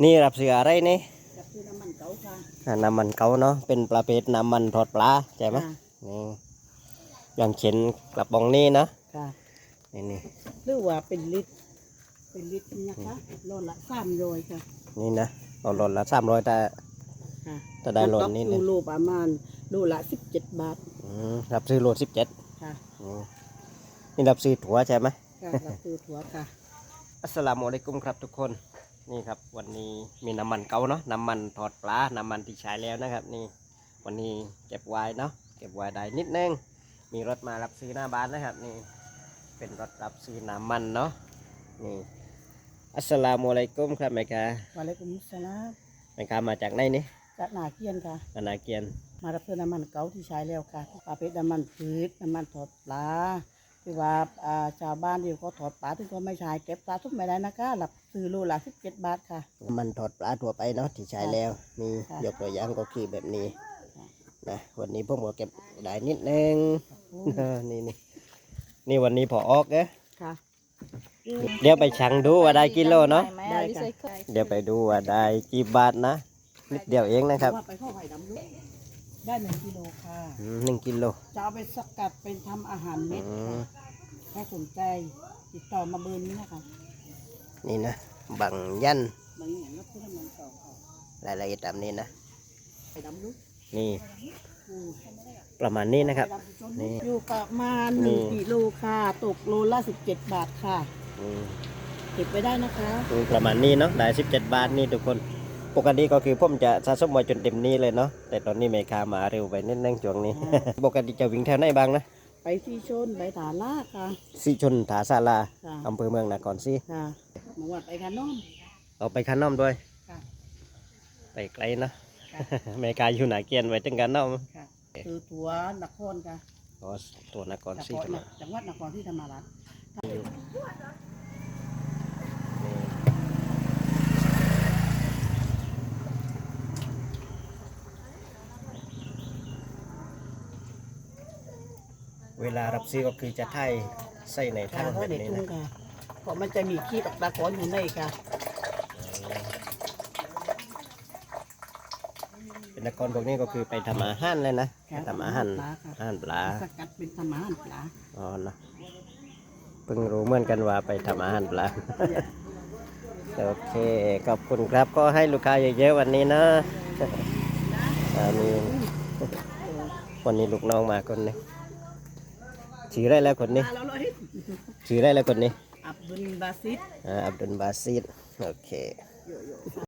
นี่รับซื้ออะไรนี่กับคือน้ำมันเก๋าค่ะอ่าน้ำมันเกาเนาะเป็นประเภทน้ำมันทอดปลาใช่ไหมค่ะนี่อย่างเช่นกระป๋องนี้นะค่ะนี่นี่หรือว่าเป็นลิตรเป็นลิตรนะคะโลละสามร้อยค่ะนี่นะเอาหล่นละสามร้อยแต่ค่ะแต่ได้หล่นนี่ตเลยกโลประมาณโลละสิบเจ็ดบาทอืมรับซื้อโลสิบเจ็ดค่ะนี่รับซื้อถั่วใช่ไหมค่ะรับซื้อถั่วค่ะอัสสลามุอะลัยกุมครับทุกคน นี่ครับ วันนี้มีน้ำมันเก่าเนาะน้ำมันทอดปลา น้ำมันที่ใช้แล้วนะครับ นี่วันนี้เก็บไว้เนาะเก็บไว้ได้นิดนึงมีรถมารับซื้อหน้าบ้านนะครับ นี่เป็นรถรับซื้อน้ำมันเนาะนี่อัสสลามุอะลัยกุมครับแม่กาวะเลกุมุสสลามแม่กามาจากไหนนี่จากนาเกียนค่ะนานาเกียน มารับซื้อน้ำมันเก๋าที่ใช้แล้วค่ะประเภทน้ำมันพืชน้ำมันทอดปลา ที่ว่าอ่าชาวบ้านที่เขาทอดปลาที่เขาไม่ใช้เก็บปลาทุกไม่ได้นะคะรับซื้อโลละสิบเจ็ดบาทค่ะน้ำมันทอดปลาทั่วไปเนาะที่ใช้แล้วนี่ค่ะ ยกตัวอย่างก็คือแบบนี้ค่ะนะวันนี้ผมก็เก็บได้นิดนึงนี่นี่นี่วันนี้พอออกเอ๊ะค่ะ เดี๋ยวไปชั่งดูว่าได้กิโลเนาะได้ค่ะ เดี๋ยวไปดูว่าได้กี่บาทนะนิดเดียวเองนะครับ ว่าไปเข้าไผ่ดำลูก ได้หนึ่งกิโลค่ะ อืมหนึ่งกิโลจะเอาไปสกัดเป็นทำอาหารเม็ดอืมถ้าสนใจติดต่อมาเบอร์นี้นะคะนี่นะ บังยันบางอย่างก็เพื่อนมันต่อค่ะรายละเอียดตามนี้นะไผ่ดำลูกนี่อืมประมาณนี้นะครับไผ่ดำจนนี่อยู่ประมาณหนึ่งนี่ กิโลค่ะ ตกโลละสิบเจ็ดบาทค่ะ อืมเก็บไว้ได้นะคะนี่ประมาณนี้เนาะได้สิบเจ็ดบาทนี่ทุกคน ปกติก็คือผมจะสะสมไว้จนเต็มนี้เลยเนาะแต่ตอนนี้เมคามาเร็วไปนิดนึงช่วงนี้ ปกติจะวิ่งแถวไหนบ้างนะไปที่ชนไปฐาลาค่ะสิชนถาศาลาค่ะอำเภอเมืองนครศรีค่ะมาวัดไปค่ะน้องเอาไปคันน้อมด้วยค่ะไปไกลนะค่ะเมกาอยู่หนาเกียนไว้ถึงกันน้อมค่ะคือตัวนครค่ะอ๋อตัวนครนศรีครธรรมราชจังหวัดนครที่ธรรมราช เวลารับซื้อก็คือจะไถ่ใส่ในค่ะถังถ้าแบบเด็กนี้ทุ่งนะค่ะเพราะมันจะมีขี้ตกตะกอนอยู่ในค่ะเป็นนครพวกนี้ก็คือไปทำอาหารเลยนะค่ะทำอาหารปลาค่ะอาหารปลา สกัดเป็นธรรมอาหารปลาอ๋อนะเพิ่งรู้เหมือนกันว่าไปทำอาหารปลา โอเค ขอบคุณครับ ก็ให้ลูกค้าเยอะๆวันนี้นะอันนี้วันนี้ลูกน้องมาคนหนึง ชื่ออะไรแล้วคนนี้มาแล้วเลยชื่ออะไรแล้วคนนี้ อับดุลบาซิด อ่าอับดุลบาซิดโอเค